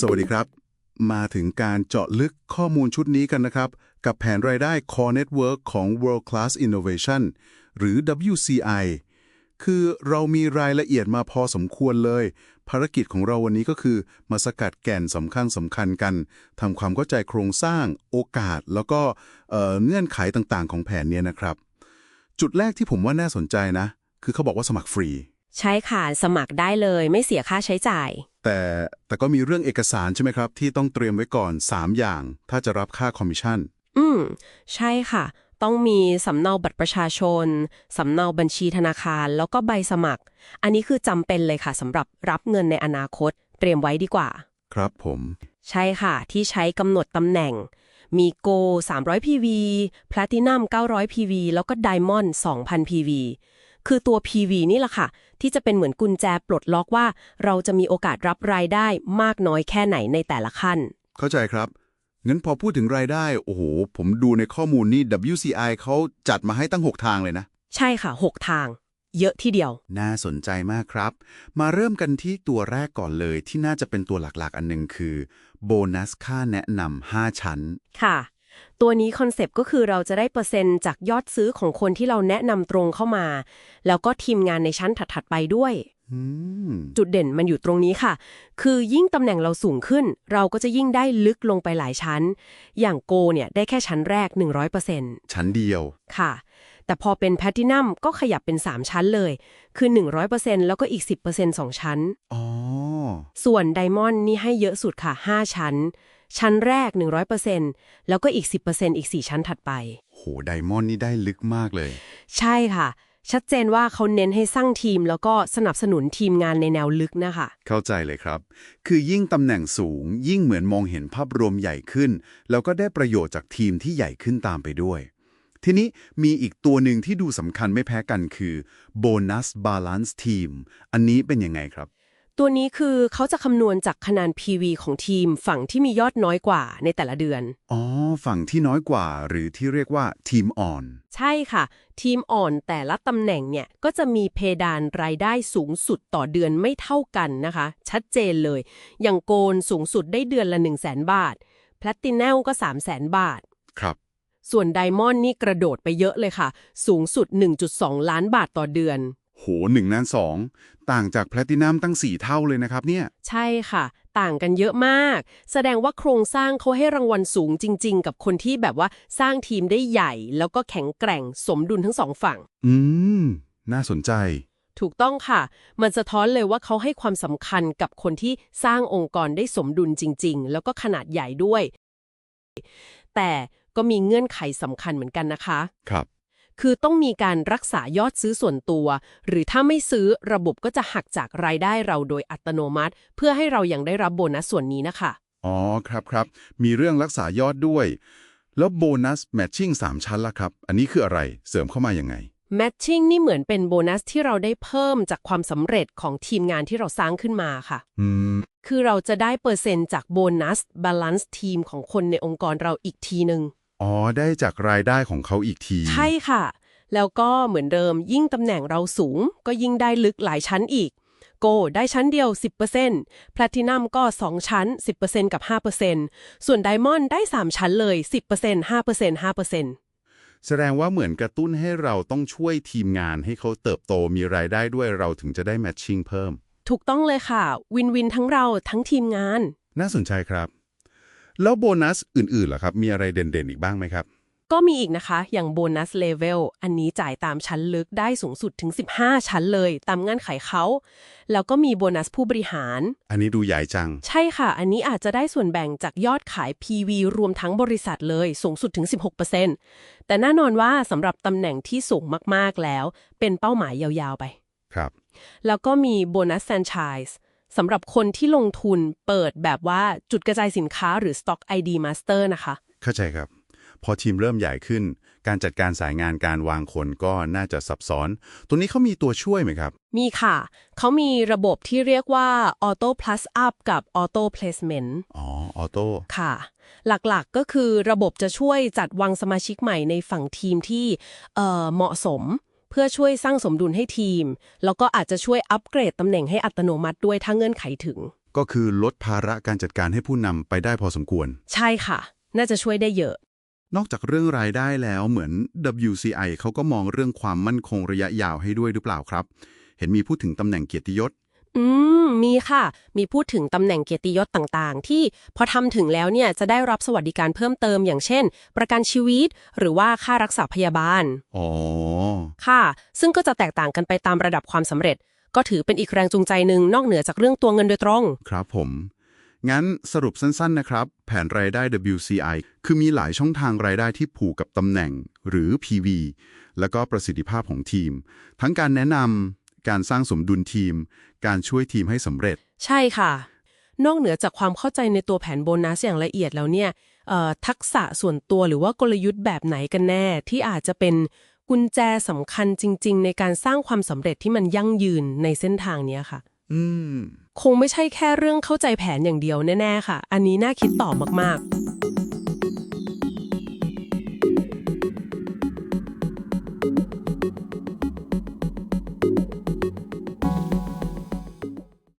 สวัสดีครับ มาถึงการเจาะลึกข้อมูลชุดนี้กันนะครับ กับแผนรายได้ Core Network ของ World Class Innovation หรือ WCI คือเรามีรายละเอียดมาพอสมควรเลย ภารกิจของเราวันนี้ก็คือ มาสกัดแก่นสำคัญสำคัญกันทำความเข้าใจโครงสร้าง โอกาส แล้วก็เอ่อเงื่อนไขต่างๆ ของแผนเนี้ยนะครับ จุดแรกที่ผมว่าน่าสนใจนะ คือเขาบอกว่าสมัครฟรี ใช่ค่ะ สมัครได้เลยไม่เสียค่าใช้จ่าย แต่แต่ก็มีเรื่องเอกสารใช่ไหมครับ ที่ต้องเตรียมไว้ก่อน 3 อย่าง ถ้าจะรับค่าคอมมิชชั่น อืม ใช่ค่ะ ต้องมีสำเนาบัตรประชาชน สำเนาบัญชีธนาคาร แล้วก็ใบสมัคร อันนี้คือจำเป็นเลยค่ะสำหรับรับเงินในอนาคต เตรียมไว้ดีกว่า ครับผม ใช่ค่ะ ที่ใช้กำหนดตำแหน่ง มีโก300 PV Platinum 900 PV แล้วก็ Diamond 2,000 PV คือตัว PV นี่แหละค่ะ ที่จะเป็นเหมือนกุญแจปลดล็อกว่า เราจะมีโอกาสรับรายได้มากน้อยแค่ไหนในแต่ละขั้น เข้าใจครับ งั้นพอพูดถึงรายได้ โอ้โห ผมดูในข้อมูลนี่ WCI เขาจัดมาให้ตั้ง 6 ทางเลยนะ ใช่ค่ะ 6 ทาง เยอะทีเดียว น่าสนใจมากครับ มาเริ่มกันที่ตัวแรกก่อนเลยที่น่าจะเป็นตัวหลักๆ อันหนึงคือโบนัสค่าแนะนำ5ชั้น ค่ะ ตัวนี้คอนเซปต์ก็คือเราจะได้เปอร์เซ็นต์จากยอดซื้อของคนที่เราแนะนำตรงเข้ามา แล้วก็ทีมงานในชั้นถัดๆไปด้วยอืมจุดเด่นมันอยู่ตรงนี้ค่ะ คือยิ่งตำแหน่งเราสูงขึ้น เราก็จะยิ่งได้ลึกลงไปหลายชั้น อย่างโกเนี่ยได้แค่ชั้นแรก 100%ชั้นเดียว ค่ะ แต่พอเป็นแพ t ตินัมก็ขยับเป็น 3 ชั้นเลย คือ 100%แล้วก็อีก 10% 2 ชั้น อ๋อ ส่วนไดมอนด์นี่ให้เยอะสุดค่ะ 5 ชั้น ชั้นแรก 100%แล้วก็อีก 10%อีก 4 ชั้นถัดไป โหไดมอนด์นี่ได้ลึกมากเลย ใช่ค่ะ ชัดเจนว่าเขาเน้นให้สร้างทีม แล้วก็สนับสนุนทีมงานในแนวลึกนะคะ เข้าใจเลยครับ คือยิ่งตำแหน่งสูง ยิ่งเหมือนมองเห็นภาพรวมใหญ่ขึ้น แล้วก็ได้ประโยชน์จากทีมที่ใหญ่ขึ้นตามไปด้วย ทีนี้มีอีกตัวหนึ่งที่ดูสำคัญไม่แพ้กันคือ Bonus Balance Team อันนี้เป็นยังไงครับ ตัวนี้คือเขาจะคำนวณจากคะแนน PV ของทีมฝั่งที่มียอดน้อยกว่าในแต่ละเดือน อ๋อ ฝั่งที่น้อยกว่า หรือที่เรียกว่าทีมอ่อน ใช่ค่ะ ทีมอ่อนแต่ละตำแหน่งเนี่ย ก็จะมีเพดานรายได้สูงสุดต่อเดือนไม่เท่ากันนะคะ ชัดเจนเลย อย่างโกนสูงสุดได้เดือนละ 1 0 0 0 0แบาทแพลตินัลก็ 3 0 0แสนบาท ครับ ส่วนไดมอนด์นี่กระโดดไปเยอะเลยค่ะ สูงสุด 1.2 ล้านบาทต่อเดือน โหหนึ่งนั้นสองต่างจากแพลตินัมตั้ง 4 เท่าเลยนะครับเนี่ย ใช่ค่ะ ต่างกันเยอะมาก แสดงว่าโครงสร้างเขาให้รางวัลสูงจริง ๆ กับคนที่แบบว่าสร้างทีมได้ใหญ่ แล้วก็แข็งแกร่งสมดุลทั้งสองฝั่ง อืม น่าสนใจ ถูกต้องค่ะ มันสะท้อนเลยว่าเขาให้ความสำคัญกับคนที่สร้างองค์กรได้สมดุลจริง ๆ แล้วก็ขนาดใหญ่ด้วย แต่ก็มีเงื่อนไขสำคัญเหมือนกันนะคะ ครับ คือต้องมีการรักษายอดซื้อส่วนตัว หรือถ้าไม่ซื้อระบบก็จะหักจากรายได้เราโดยอัตโนมัติ เพื่อให้เรายัางได้รับโบนัสส่วนนี้นะคะ อ๋อครับครับ มีเรื่องรักษายอดด้วย แล้วโบนัสแมทชิ่ง3ชั้นล่ะครับ อันนี้คืออะไรเสริมเข้ามายังไง Matching นี่เหมือนเป็นโบนัสที่เราได้เพิ่มจากความสำเร็จของทีมงานที่เราสร้างขึ้นมาค่ะ อืม คือเราจะได้เปอร์เซ็นต์จากโบนัสบาลานซ์ทีมของคนในองค์กรเราอีกทีหนึ่ง อ๋อ ได้จากรายได้ของเขาอีกที ใช่ค่ะ แล้วก็เหมือนเดิมยิ่งตำแหน่งเราสูง ก็ยิ่งได้ลึกหลายชั้นอีก โกได้ชั้นเดียว 10% Platinum ก็ 2 ชั้น 10%กับ 5%ส่วน Diamond ได้ 3 ชั้นเลย 10% 5% 5%แสดงว่าเหมือนกระตุ้นให้เราต้องช่วยทีมงานให้เขาเติบโตมีรายได้ด้วยเราถึงจะได้แมทชิ่งเพิ่ม ถูกต้องเลยค่ะ วินวินทั้งเราทั้งทีมงาน น่าสนใจครับ แล้วโบนัสอื่นๆล่ะครับ มีอะไรเด่นๆ อีกบ้างไหมครับ ก็มีอีกนะคะ อย่างโบนัสเลเวล อันนี้จ่ายตามชั้นลึกได้สูงสุดถึง 15 ชั้นเลย ตามเงื่อนไขเขา แล้วก็มีโบนัสผู้บริหาร อันนี้ดูใหญ่จัง ใช่ค่ะ อันนี้อาจจะได้ส่วนแบ่งจากยอดขาย PV รวมทั้งบริษัทเลย สูงสุดถึง 16%แต่แน่นอนว่าสำหรับตำแหน่งที่สูงมากๆแล้ว เป็นเป้าหมายยาวๆไป ครับ แล้วก็มีโบนัสแฟรนไชส์ สำหรับคนที่ลงทุนเปิดแบบว่าจุดกระจายสินค้าหรือ Stock ID Master นะคะ เข้าใจครับ พอทีมเริ่มใหญ่ขึ้น การจัดการสายงานการวางคนก็น่าจะซับซ้อน ตัวนี้เขามีตัวช่วยไหมครับ มีค่ะ เขามีระบบที่เรียกว่า Auto Plus Up กับ Auto Placement อ๋อ ออโต้ ค่ะ หลักๆก็คือระบบจะช่วยจัดวางสมาชิกใหม่ในฝั่งทีมที่เอ่อเหมาะสม เพื่อช่วยสร้างสมดุลให้ทีม แล้วก็อาจจะช่วยอัปเกรดตำแหน่งให้อัตโนมัติด้วยถ้าเงื่อนไขถึง ก็คือลดภาระการจัดการให้ผู้นำไปได้พอสมควร ใช่ค่ะ น่าจะช่วยได้เยอะ นอกจากเรื่องรายได้แล้วเหมือน WCI เขาก็มองเรื่องความมั่นคงระยะยาวให้ด้วยหรือเปล่าครับ เห็นมีพูดถึงตำแหน่งเกียรติยศ อืม มีค่ะ มีพูดถึงตำแหน่งเกียรติยศต่างๆ ที่พอทำถึงแล้วเนี่ยจะได้รับสวัสดิการเพิ่มเติมอย่างเช่น ประกันชีวิต หรือว่าค่ารักษาพยาบาล อ๋อ ค่ะ ซึ่งก็จะแตกต่างกันไปตามระดับความสำเร็จ ก็ถือเป็นอีกแรงจูงใจหนึ่งนอกเหนือจากเรื่องตัวเงินโดยตรง ครับผม งั้นสรุปสั้นๆนะครับ แผนรายได้ WCI คือมีหลายช่องทางรายได้ที่ผูกกับตำแหน่งหรือ PV แล้วก็ประสิทธิภาพของทีม ทั้งการแนะนำ การสร้างสมดุลทีม การช่วยทีมให้สำเร็จ ใช่ค่ะ นอกเหนือจากความเข้าใจในตัวแผนโบนัสอย่างละเอียดแล้วเนี่ยเอ่อทักษะส่วนตัวหรือว่ากลยุทธ์แบบไหนกันแน่ ที่อาจจะเป็นกุญแจสำคัญจริง ๆ ในการสร้างความสำเร็จที่มันยั่งยืนในเส้นทางเนี้ยค่ะอืมคงไม่ใช่แค่เรื่องเข้าใจแผนอย่างเดียวแน่ ๆ ค่ะ อันนี้น่าคิดต่อมาก ๆ